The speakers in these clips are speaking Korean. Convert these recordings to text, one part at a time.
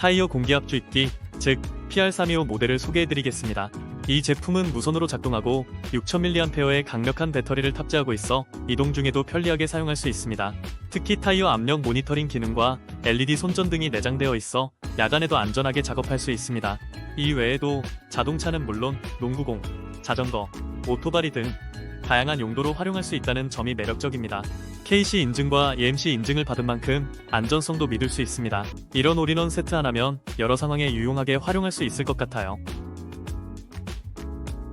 타이어 공기압 주입기, 즉 PR325 모델을 소개해드리겠습니다. 이 제품은 무선으로 작동하고 6000mAh의 강력한 배터리를 탑재하고 있어 이동 중에도 편리하게 사용할 수 있습니다. 특히 타이어 압력 모니터링 기능과 LED 손전 등이 내장되어 있어 야간에도 안전하게 작업할 수 있습니다. 이 외에도 자동차는 물론 농구공, 자전거, 오토바리 등 다양한 용도로 활용할 수 있다는 점이 매력적입니다. KC 인증과 EMC 인증을 받은 만큼 안전성도 믿을 수 있습니다. 이런 올인원 세트 하나면 여러 상황에 유용하게 활용할 수 있을 것 같아요.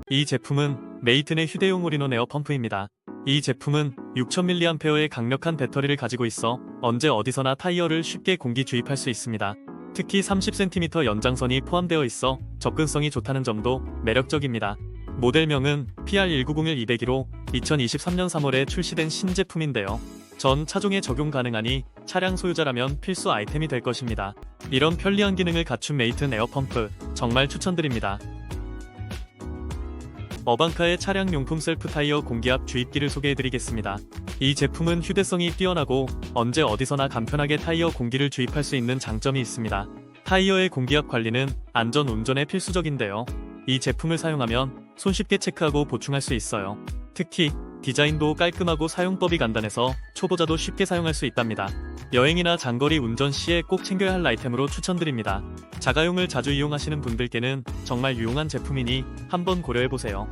이 제품은 메이튼의 휴대용 올인원 에어 펌프입니다. 이 제품은 6000mAh의 강력한 배터리를 가지고 있어 언제 어디서나 타이어를 쉽게 공기 주입할 수 있습니다. 특히 30cm 연장선이 포함되어 있어 접근성이 좋다는 점도 매력적입니다. 모델명은 PR1901-201로 2023년 3월에 출시된 신제품인데요. 전 차종에 적용 가능하니 차량 소유자라면 필수 아이템이 될 것입니다. 이런 편리한 기능을 갖춘 메이튼 에어펌프 정말 추천드립니다. 어방카의 차량 용품 셀프 타이어 공기압 주입기를 소개해드리겠습니다. 이 제품은 휴대성이 뛰어나고 언제 어디서나 간편하게 타이어 공기를 주입할 수 있는 장점이 있습니다. 타이어의 공기압 관리는 안전 운전에 필수적인데요. 이 제품을 사용하면 손쉽게 체크하고 보충할 수 있어요. 특히 디자인도 깔끔하고 사용법이 간단해서 초보자도 쉽게 사용할 수 있답니다. 여행이나 장거리 운전 시에 꼭 챙겨야 할 아이템으로 추천드립니다. 자가용을 자주 이용하시는 분들께는 정말 유용한 제품이니 한번 고려해보세요.